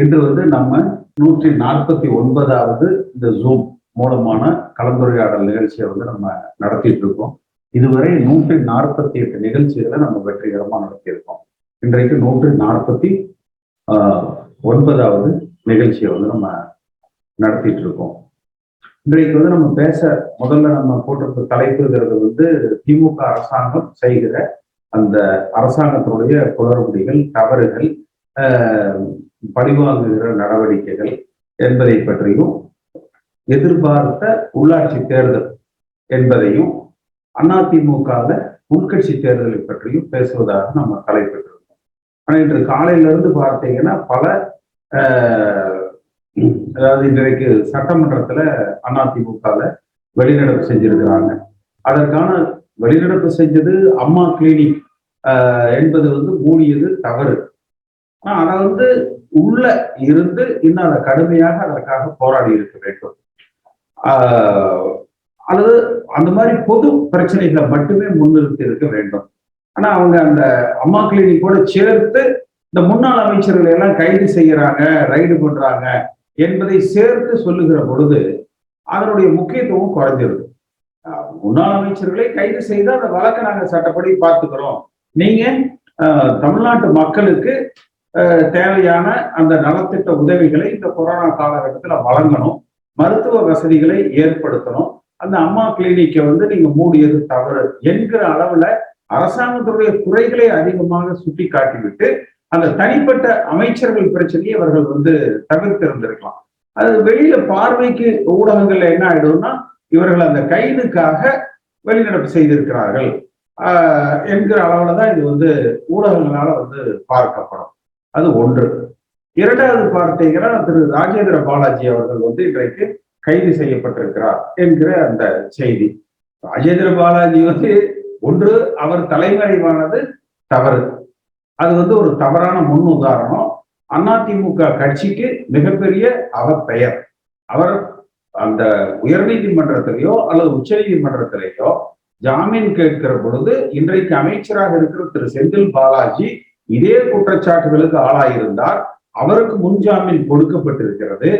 இன்று வந்து நம்ம நூற்றி நாற்பத்தி ஒன்பதாவது இந்த ஜூம் மூலமான கலந்துரையாடல் நிகழ்ச்சியை வந்து நம்ம நடத்திட்டு இருக்கோம். இதுவரை நூற்றி நாற்பத்தி எட்டு நிகழ்ச்சிகளை நம்ம வெற்றிகரமா நடத்தியிருக்கோம். இன்றைக்கு நூற்றி நாற்பத்தி ஒன்பதாவது நிகழ்ச்சியை வந்து நம்ம நடத்திட்டு இருக்கோம். இன்றைக்கு வந்து நம்ம பேச முதல்ல நம்ம போட்டிருக்க தலைப்புங்கிறது வந்து திமுக அரசாங்கம் செய்கிற அந்த அரசாங்கத்தினுடைய குளறுபடிகள் தவறுகள் பழிவாங்குகிற நடவடிக்கைகள் என்பதை பற்றியும் எதிர்பார்த்த உள்ளாட்சி தேர்தல் என்பதையும் அதிமுகவில் உள்கட்சி தேர்தலை பற்றியும் பேசுவதாக நம்ம தலைப்பெற்றிருக்கோம் ஆனால் இன்று காலையில இருந்து பார்த்தீங்கன்னா பல அதாவது இன்றைக்கு சட்டமன்றத்துல அதிமுகவில் வெளிநடப்பு செஞ்சிருக்கிறாங்க. அதற்கான வெளிநடப்பு செஞ்சது அம்மா கிளினிக் என்பது வந்து மூடியது தவறு. ஆனால் அதை வந்து உள்ள இருந்து இன்னும் அதை கடுமையாக அதற்காக போராடி இருக்க வேண்டும். அல்லது அந்த மாதிரி பொது பிரச்சனைகளை மட்டுமே முன்னிறுத்தி இருக்க வேண்டும். ஆனா அவங்க அந்த அம்மா கிளினிக்கோட சேர்த்து இந்த முன்னாள் அமைச்சர்களை எல்லாம் கைது செய்யறாங்க ரைடு பண்றாங்க என்பதை சேர்த்து சொல்லுகிற பொழுது அதனுடைய முக்கியத்துவம் குறைஞ்சிருது. முன்னாள் அமைச்சர்களை கைது செய்து அந்த வழக்கை நாங்கள் சட்டப்படி பார்த்துக்கிறோம். நீங்க தமிழ்நாட்டு மக்களுக்கு தேவையான அந்த நலத்திட்ட உதவிகளை இந்த கொரோனா காலகட்டத்தில் வழங்கணும். மருத்துவ வசதிகளை ஏற்படுத்தணும். அந்த அம்மா கிளினிக்கை வந்து நீங்க மூடியது தவறு என்கிற அளவுல அரசாங்கத்துடைய குறைகளை அதிகமாக சுட்டி காட்டிவிட்டு அந்த தனிப்பட்ட அமைச்சர்கள் பிரச்சனையை அவர்கள் வந்து தவிர்த்திருந்திருக்கலாம். அது வெளியில பார்வைக்கு ஊடகங்கள்ல என்ன ஆயிடும்னா இவர்கள் அந்த கைதுக்காக வெளிநடப்பு செய்திருக்கிறார்கள். என்கிற அளவுல தான் இது வந்து ஊடகங்களால வந்து பார்க்கப்படும். அது ஒன்று. இரண்டாவது பார்த்தீங்கன்னா திரு ராஜேந்திர பாலாஜி அவர்கள் வந்து இன்றைக்கு கைது செய்யப்பட்டிருக்கிறார் என்கிற அந்த செய்தி. ராஜேந்திர பாலாஜி வந்து ஒன்று அவர் தலைமறைவானது தவறு. அது வந்து ஒரு தவறான முன் உதாரணம். அதிமுக கட்சிக்கு மிகப்பெரிய அவர் பெயர் அவர் அந்த உயர்நீதிமன்றத்திலேயோ அல்லது உச்ச நீதிமன்றத்திலேயோ ஜாமீன் கேட்கிற பொழுது இன்றைக்கு அமைச்சராக இருக்கிற திரு செந்தில் பாலாஜி இதே குற்றச்சாட்டுகளுக்கு ஆளாயிருந்தார். அவருக்கு முன்ஜாமீன் கொடுக்கப்பட்டிருக்கிறது.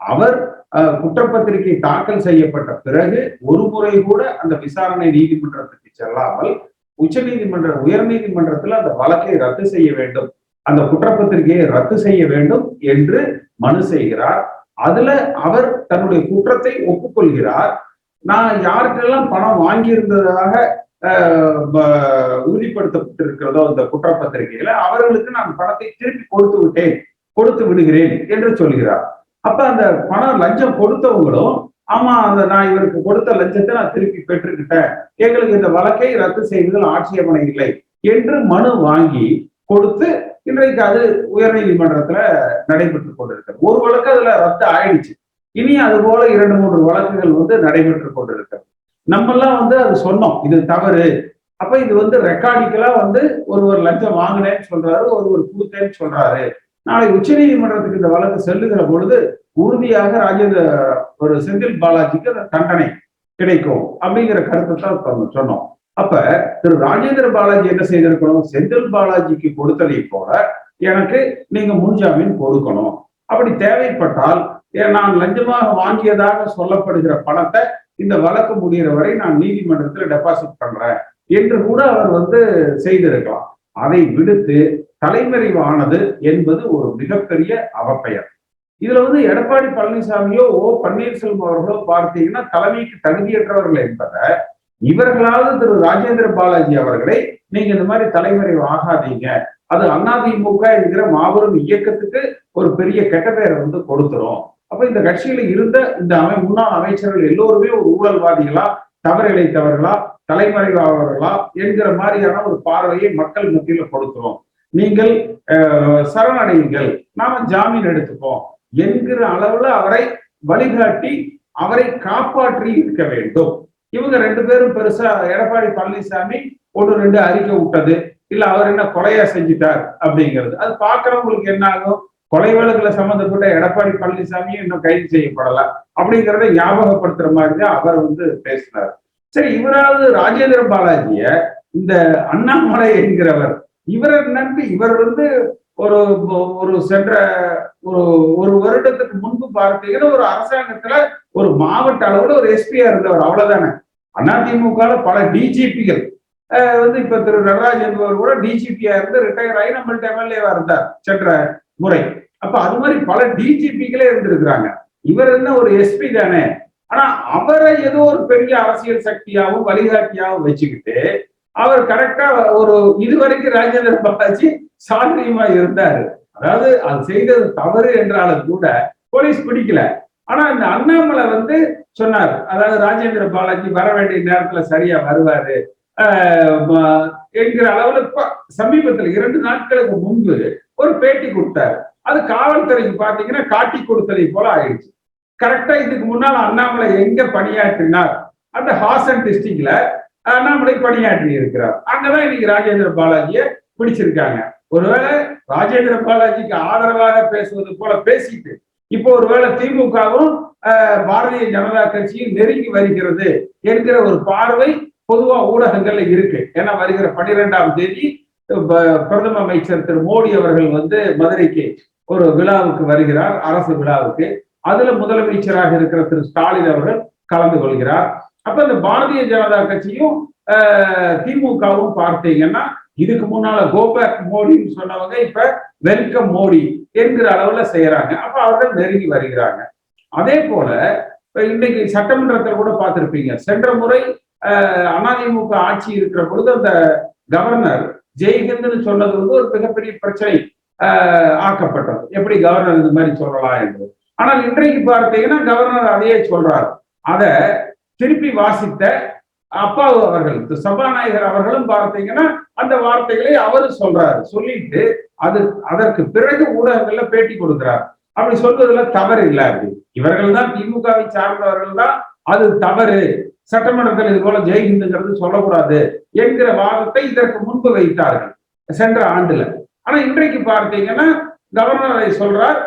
அவர் குற்றப்பத்திரிகை தாக்கல் செய்யப்பட்ட பிறகு ஒரு முறை கூட அந்த விசாரணை நீதிமன்றத்துக்கு செல்லாமல் உச்ச நீதிமன்ற உயர் நீதிமன்றத்தில் அந்த வழக்கை ரத்து செய்ய வேண்டும். அந்த குற்றப்பத்திரிகையை ரத்து செய்ய வேண்டும் என்று மனு செய்கிறார். அதுல அவர் தன்னுடைய குற்றத்தை ஒப்புக்கொள்கிறார். நான் யாருக்கெல்லாம் பணம் வாங்கியிருந்ததாக உறுதிப்படுத்தப்பட்டிருக்கிறதோ அந்த குற்றப்பத்திரிகையில அவர்களுக்கு நான் பணத்தை திருப்பி கொடுத்து விட்டேன் கொடுத்து விடுகிறேன் என்று சொல்கிறார். அப்ப அந்த பணம் லஞ்சம் கொடுத்தவங்களும் ஆமா அந்த நான் இவருக்கு கொடுத்த லஞ்சத்தை நான் திருப்பி பெற்றுக்கிட்டேன். எங்களுக்கு இந்த வழக்கை ரத்து செய்வதில் ஆட்சேபனை இல்லை என்று மனு வாங்கி கொடுத்து இன்றைக்கு அது உயர்நீதிமன்றத்துல நடைபெற்று கொண்டிருக்கிறது. ஒரு வழக்கு அதுல ரத்து ஆயிடுச்சு. இனி அது போல இரண்டு மூன்று வழக்குகள் வந்து நடைபெற்று கொண்டிருக்கிறது. நம்மெல்லாம் வந்து அது சொன்னோம் இது தவறு. அப்ப இது வந்து ரெக்கார்டிக்கலா வந்து ஒரு ஒரு லஞ்சம் வாங்கினேன்னு சொல்றாரு ஒரு ஒரு கொடுத்தேன்னு சொல்றாரு. நாளை உச்ச நீதிமன்றத்துக்கு இந்த வழக்கு செல்லுகிற பொழுது உறுதியாக ராஜேந்திர ஒரு செந்தில் பாலாஜிக்கு அந்த தண்டனை கிடைக்கும் அப்படிங்கிற கருத்தை தான் சொன்னோம். அப்ப திரு ராஜேந்திர பாலாஜி என்ன செய்திருக்கணும்? செந்தில் பாலாஜிக்கு கொடுத்ததை போல எனக்கு நீங்க முன்ஜாமீன் கொடுக்கணும். அப்படி தேவைப்பட்டால் நான் லஞ்சமாக வாங்கியதாக சொல்லப்படுகிற பணத்தை இந்த வழக்கு முடிகிற வரை நான் நீதிமன்றத்தில் டெபாசிட் பண்றேன் என்று கூட அவர் வந்து செய்திருக்கலாம். அதை விடுத்து தலைமறைவானது என்பது ஒரு மிகப்பெரிய அவப்பெயர். இதுல வந்து எடப்பாடி பழனிசாமியோ ஓ பன்னீர்செல்வம் அவர்களோ பார்த்தீங்கன்னா தலைமைக்கு தகுதியற்றவர்கள் என்பதை இவர்களாவது திரு ராஜேந்திர பாலாஜி அவர்களை நீங்க இந்த மாதிரி தலைமறைவு ஆகாதீங்க. அது அதிமுக என்கிற மாபெரும் இயக்கத்துக்கு ஒரு பெரிய கெட்ட பெயரை வந்து கொடுத்துரும். அப்ப இந்த கட்சியில இருந்த இந்த அமை முன்னாள் அமைச்சர்கள் எல்லோருமே ஒரு ஊழல்வாதிகளா தவறிழைத்தவர்களா தலைமறைவாளர்களா என்கிற மாதிரியான ஒரு பார்வையை மக்கள் மத்தியில கொடுக்கிறோம். நீங்கள் சரணடையுங்கள். நாம ஜாமீன் எடுத்துப்போம் என்கிற அளவுல அவரை வழிகாட்டி அவரை காப்பாற்றி இருக்க வேண்டும். இவங்க ரெண்டு பேரும் பெருசா எடப்பாடி பழனிசாமி ஒன்று ரெண்டு அறிக்கை விட்டது. இல்ல அவர் என்ன கொலையா செஞ்சிட்டார் அப்படிங்கிறது. அது பாக்குறவங்களுக்கு என்ன ஆகும்? கொலை வழக்குல சம்பந்தப்பட்ட எடப்பாடி பழனிசாமியும் இன்னும் கைது செய்யப்படல அப்படிங்கிறத ஞாபகப்படுத்துற மாதிரி தான் அவர் வந்து பேசினார் சரி இவராவது ராஜேந்திர பாலாஜிய இந்த அண்ணாமலை என்கிறவர் இவரை நம்பி இவர் வந்து ஒரு ஒரு சென்ற ஒரு ஒரு வருடத்துக்கு முன்பு பார்த்தீங்கன்னா ஒரு அரசாங்கத்துல ஒரு மாவட்ட அளவுல ஒரு எஸ்பியா இருந்தவர் அவ்வளவுதானே. அதிமுக பல டிஜிபிகள் வந்து இப்ப திரு நடராஜ் என்பவர் கூட டிஜிபியா இருந்து ரிட்டையர் ஆகி நம்மள்ட்ட எம்எல்ஏவா இருந்தார் சென்ற முறை. அப்ப அது மாதிரி பல டிஜிபிகளே இருந்திருக்கிறாங்க. இவர் என்ன ஒரு எஸ்பி தானே? ஆனா அவரை ஏதோ ஒரு பெரிய அரசியல் சக்தியாகவும் வழிகாட்டியாகவும் வச்சுக்கிட்டு அவர் கரெக்டா ஒரு இதுவரைக்கும் ராஜேந்திர பாலாஜி சாந்திரியமா இருந்தாரு. அதாவது அது செய்தது தவறு என்றாலும் கூட போலீஸ் பிடிக்கல. ஆனா இந்த அண்ணாமலை வந்து சொன்னார். அதாவது ராஜேந்திர பாலாஜி வர வேண்டிய நேரத்துல சரியா வருவாரு. என்கிற அளவுல சமீபத்துல சமீபத்தில் இரண்டு நாட்களுக்கு முன்பு ஒரு பேட்டி கொடுத்தாரு. அது காவல்துறைக்கு பாத்தீங்கன்னா காட்டி கொடுத்ததை போல ஆயிடுச்சு. கரெக்டா இதுக்கு முன்னால் அண்ணாமலை எங்க பணியாற்றினார்? அந்த ஹாசன் டிஸ்ட்ரிக்ட்ல அண்ணாமலை பணியாற்றி இருக்கிறார். அங்கதான் இன்னைக்கு ராஜேந்திர பாலாஜிய பிடிச்சிருக்காங்க. ஒருவேளை ராஜேந்திர பாலாஜிக்கு ஆதரவாக பேசுவது போல பேசிட்டு இப்போ ஒருவேளை திமுகவும் பாரதிய ஜனதா கட்சியும் நெருங்கி வருகிறது என்கிற ஒரு பார்வை பொதுவா ஊடகங்கள்ல இருக்கு. ஏன்னா வருகிற பனிரெண்டாம் தேதி பிரதம அமைச்சர் திரு மோடி அவர்கள் வந்து மதுரைக்கு ஒரு விழாவுக்கு வருகிறார் அரசு விழாவுக்கு. அதுல முதலமைச்சராக இருக்கிற திரு ஸ்டாலின் அவர்கள் கலந்து கொள்கிறார். அப்ப இந்த பாரதிய ஜனதா கட்சியும் திமுகவும் பார்த்தீங்கன்னா இதுக்கு முன்னால கோபேக் மோடின்னு சொன்னவங்க இப்ப வெல்கம் மோடி என்கிற அளவுல செய்யறாங்க. அப்ப அவர்கள் நெருங்கி வருகிறாங்க. அதே போல இப்ப இன்னைக்கு சட்டமன்றத்தில் கூட பார்த்திருப்பீங்க. சென்ற முறை அதிமுக ஆட்சி இருக்கிற பொழுது அந்த கவர்னர் ஜெய்ஹிந்த்னு சொன்னது வந்து ஒரு மிகப்பெரிய பிரச்சனை ஆக்கப்பட்டது. எப்படி கவர்னர் இந்த மாதிரி சொல்லலாம் என்று. ஆனால் இன்றைக்கு பார்த்தீங்கன்னா கவர்னர் அதையே சொல்றார். அதை திருப்பி வாசித்த அப்பா அவர்கள் சபாநாயகர் அவர்களும் பார்த்தீங்கன்னா அந்த வார்த்தைகளை அவரு சொல்றாரு. சொல்லிட்டு அது அதற்கு பிறகு ஊடகங்கள்ல பேட்டி கொடுக்கிறார். அப்படி சொல்வதில் தவறு இல்லை அப்படி. இவர்கள் தான் திமுகவை சார்ந்தவர்கள் தான் அது தவறு. சட்டமன்றத்தில் இது போல ஜெய்ஹிந்துங்கிறது சொல்லக்கூடாது என்கிற வாதத்தை இதற்கு முன்பு வைத்தார்கள் சென்ற ஆண்டுல. ஆனா இன்றைக்கு பார்த்தீங்கன்னா கவர்னர் அதை சொல்றார்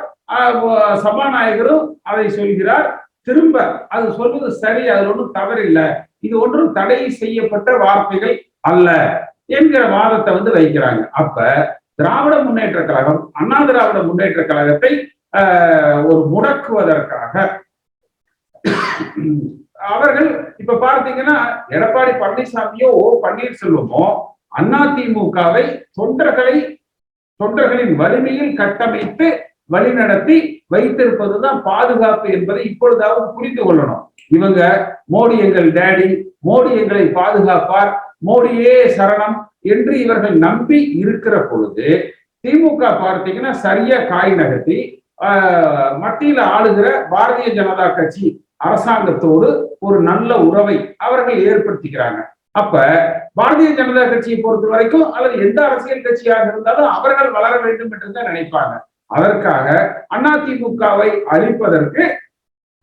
சபாநாயகரும் அதை சொல்கிறார். திரும்ப அது சொல்வது சரி அது ஒன்றும் தவறில்லை. இது ஒன்றும் தடை செய்யப்பட்ட வார்த்தைகள் அல்ல என்கிற வாதத்தை வந்து வைக்கிறாங்க. அப்ப திராவிட முன்னேற்ற கழகம் அண்ணா திராவிட முன்னேற்ற கழகத்தை ஒரு முடக்குவதற்காக அவர்கள் இப்ப பார்த்தீங்கன்னா எடப்பாடி பழனிசாமியோ பன்னீர்செல்வமோ அதிமுகவை தொண்டர்களை தொண்டர்களின் வலிமையில் கட்டமைத்து வழிநடத்தி வைத்திருப்பதுதான் பாதுகாப்பு என்பதை இப்பொழுதாவது புரிந்து கொள்ளணும். இவங்க மோடி எங்கள் டேடி மோடி எங்களை பாதுகாப்பார் மோடியே சரணம் என்று இவர்கள் நம்பி இருக்கிற பொழுது திமுக பார்த்தீங்கன்னா சரியா காய் நகர்த்தி மத்தியில ஆளுகிற பாரதிய ஜனதா கட்சி அரசாங்கத்தோடு ஒரு நல்ல உறவை அவர்கள் ஏற்படுத்திக்கிறாங்க. அப்ப பாரதிய ஜனதா கட்சியை பொறுத்த வரைக்கும் அல்லது எந்த அரசியல் கட்சியாக இருந்தாலும் அவர்கள் வளர வேண்டும் என்று தான் நினைப்பாங்க. அதற்காக அதிமுகவை அழிப்பதற்கு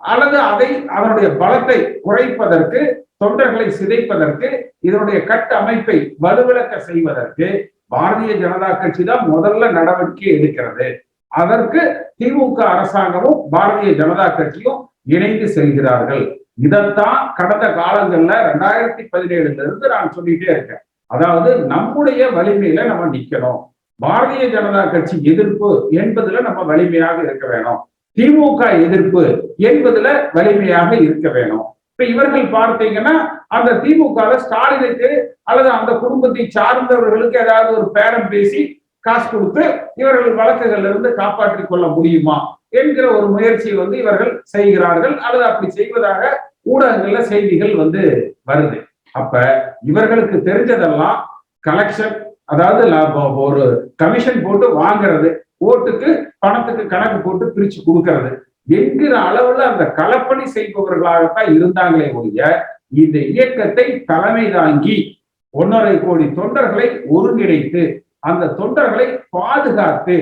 அல்லது அதை அதனுடைய பலத்தை குறைப்பதற்கு தொண்டர்களை சிதைப்பதற்கு இதனுடைய கட்டமைப்பை வலுவிளக்க செய்வதற்கு பாரதிய ஜனதா கட்சி தான் முதல்ல நடவடிக்கை எடுக்கிறது. அதற்கு திமுக அரசாங்கமும் பாரதிய ஜனதா கட்சியும் இணைந்து செல்கிறார்கள். இதைத்தான் கடந்த காலங்கள்ல ரெண்டாயிரத்தி பதினேழுல இருந்து நான் சொல்லிட்டே இருக்கேன். அதாவது நம்முடைய வலிமையில நம்ம நிக்கணும். பாரதிய ஜனதா கட்சி எதிர்ப்பு என்பதுல நம்ம வலிமையாக இருக்க வேணும். திமுக எதிர்ப்பு என்பதுல வலிமையாக இருக்க வேணும். இப்ப இவர்கள் பார்த்தீங்கன்னா அந்த திமுக ஸ்டாலினுக்கு அல்லது அந்த குடும்பத்தை சார்ந்தவர்களுக்கு ஏதாவது ஒரு பேரம் பேசி காசு கொடுத்து இவர்கள் வழக்குகள்ல இருந்து காப்பாற்றிக் கொள்ள முடியுமா? என்கிற ஒரு முயற்சியை வந்து இவர்கள் செய்கிறார்கள். அல்லது அப்படி செய்வதாக ஊடகங்கள்ல செய்திகள் வந்து வருது. அப்ப இவர்களுக்கு தெரிஞ்சதெல்லாம் கலெக்ஷன் அதாவது ஒரு கமிஷன் போட்டு வாங்குறது ஓட்டுக்கு பணத்துக்கு கணக்கு போட்டு பிரிச்சு கொடுக்கறது. என்கிற அளவுல அந்த களப்பணி செய்பவர்களாகத்தான் இருந்தாங்களே ஒழிய இந்த இயக்கத்தை தலைமை தாங்கி ஒன்றரை கோடி தொண்டர்களை ஒருங்கிணைத்து அந்த தொண்டர்களை பாதுகாத்து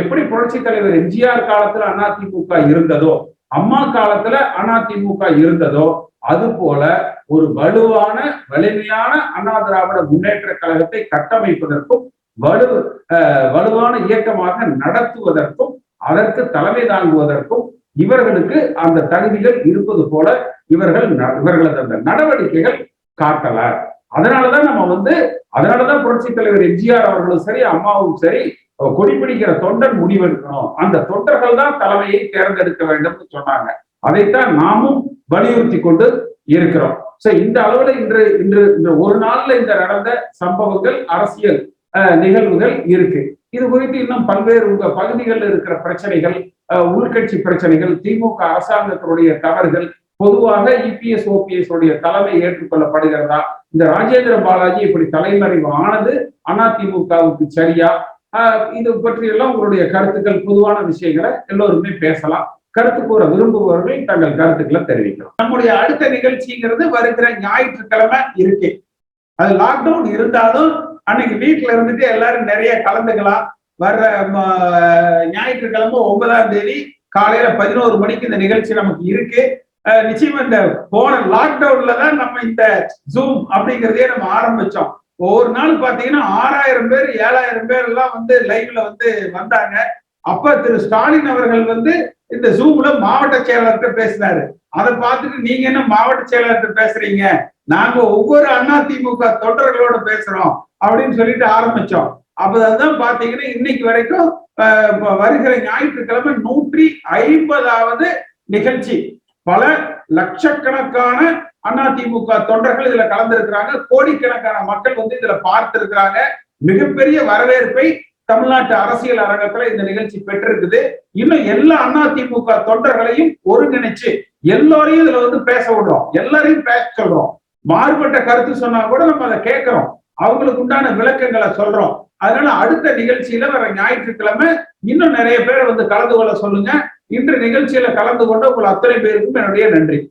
எப்படி புரட்சி தலைவர் எம்ஜிஆர் காலத்துல அதிமுக இருந்ததோ அம்மா காலத்துல அதிமுக இருந்ததோ அது போல ஒரு வலுவான வலிமையான அண்ணா திராவிட முன்னேற்ற கழகத்தை கட்டமைப்பதற்கும் வலு வலுவான இயக்கமாக நடத்துவதற்கும் அதற்கு தலைமை தாங்குவதற்கும் இவர்களுக்கு அந்த தகுதிகள் இருப்பது போல இவர்கள் இவர்களது அந்த நடவடிக்கைகள் காட்டல. அதனாலதான் நம்ம வந்து அதனாலதான் புரட்சி தலைவர் எம்ஜிஆர் அவர்களும் சரி அம்மாவும் சரி கொடி பிடிக்கிற தொண்டன் முடிவெடுக்கணும் அந்த தொண்டர்கள் தான் தலைமையை தேர்ந்தெடுக்க வேண்டும் சொன்னாங்க. அதைத்தான் நாமும் வலியுறுத்தி கொண்டு இருக்கிறோம். சோ இந்த அளவுல இன்று இன்று இந்த ஒரு நாள்ல இந்த நடந்த சம்பவங்கள் அரசியல் நிகழ்வுகள் இருக்கு. இது குறித்து இன்னும் பல்வேறு உங்க பகுதிகளில் இருக்கிற பிரச்சனைகள் உள்கட்சி பிரச்சனைகள் திமுக அரசாங்கத்தினுடைய தவறுகள் பொதுவாக இபிஎஸ் ஓபிஎஸ் உடைய தலைமை ஏற்றுக்கொள்ளப்படுகிறதா? இந்த ராஜேந்திர பாலாஜி இப்படி தலைமறைவு ஆனது அதிமுகவுக்கு சரியா? இது பற்றியெல்லாம் உங்களுடைய கருத்துக்கள் பொதுவான விஷயங்களை எல்லோருமே பேசலாம். கருத்து கூற விரும்புபவர்கள் தங்கள் கருத்துக்களை தெரிவிக்கலாம். நம்முடைய அடுத்த நிகழ்ச்சிங்கிறது வருகிற ஞாயிற்றுக்கிழமை இருக்கு. அது லாக்டவுன் இருந்தாலும் அன்னைக்கு வீட்டுல இருந்துட்டு எல்லாரும் நிறைய கலந்துக்கலாம். வர்ற ஞாயிற்றுக்கிழமை ஒன்பதாம் தேதி காலையில பதினோரு மணிக்கு இந்த நிகழ்ச்சி நமக்கு இருக்கு. நிச்சயமா இந்த போன லாக்டவுன்ல தான் நம்ம இந்த ஜூம் அப்படிங்கிறதே நம்ம ஆரம்பிச்சோம். ஒவ்வொரு நாள் பாத்தீங்கன்னா ஆறாயிரம் பேர் ஏழாயிரம் பேர் எல்லாம் வந்து லைவ்ல வந்து வந்தாங்க. அப்ப திரு ஸ்டாலின் அவர்கள் வந்து இந்த ஜூம்ல மாவட்ட செயலாளர்கிட்ட பேசினாரு. அதை பார்த்துட்டு நீங்க என்ன மாவட்ட செயலாளர்கிட்ட பேசுறீங்க? நாங்க ஒவ்வொரு அண்ணா திமுக தொண்டர்களோட பேசுறோம் அப்படின்னு சொல்லிட்டு ஆரம்பிச்சோம். அப்பதான் பாத்தீங்கன்னா இன்னைக்கு வரைக்கும் வருகிற ஞாயிற்றுக்கிழமை நூற்றி ஐம்பதாவது நிகழ்ச்சி. பல லட்சக்கணக்கான அதிமுக தொண்டர்கள் இதுல கலந்திருக்கிறாங்க. கோடிக்கணக்கான மக்கள் வந்து இதுல பார்த்திருக்கிறாங்க. மிகப்பெரிய வரவேற்பை தமிழ்நாட்டு அரசியல் அரங்கத்துல இந்த நிகழ்ச்சி பெற்றிருக்குது. இன்னும் எல்லா அதிமுக தொண்டர்களையும் ஒருங்கிணைச்சு எல்லோரையும் இதுல வந்து பேச விடுறோம். எல்லாரையும் பேச சொல்றோம். மாறுபட்ட கருத்து சொன்னா கூட நம்ம அதை கேட்கிறோம். அவங்களுக்கு உண்டான விளக்கங்களை சொல்றோம். அதனால அடுத்த நிகழ்ச்சியில வர ஞாயிற்றுக்கிழமை இன்னும் நிறைய பேரை வந்து கலந்து கொள்ள சொல்லுங்க. இன்று நிகழ்ச்சியில கலந்து கொண்ட உங்கள் அத்தனை பேருக்கும் என்னுடைய நன்றி.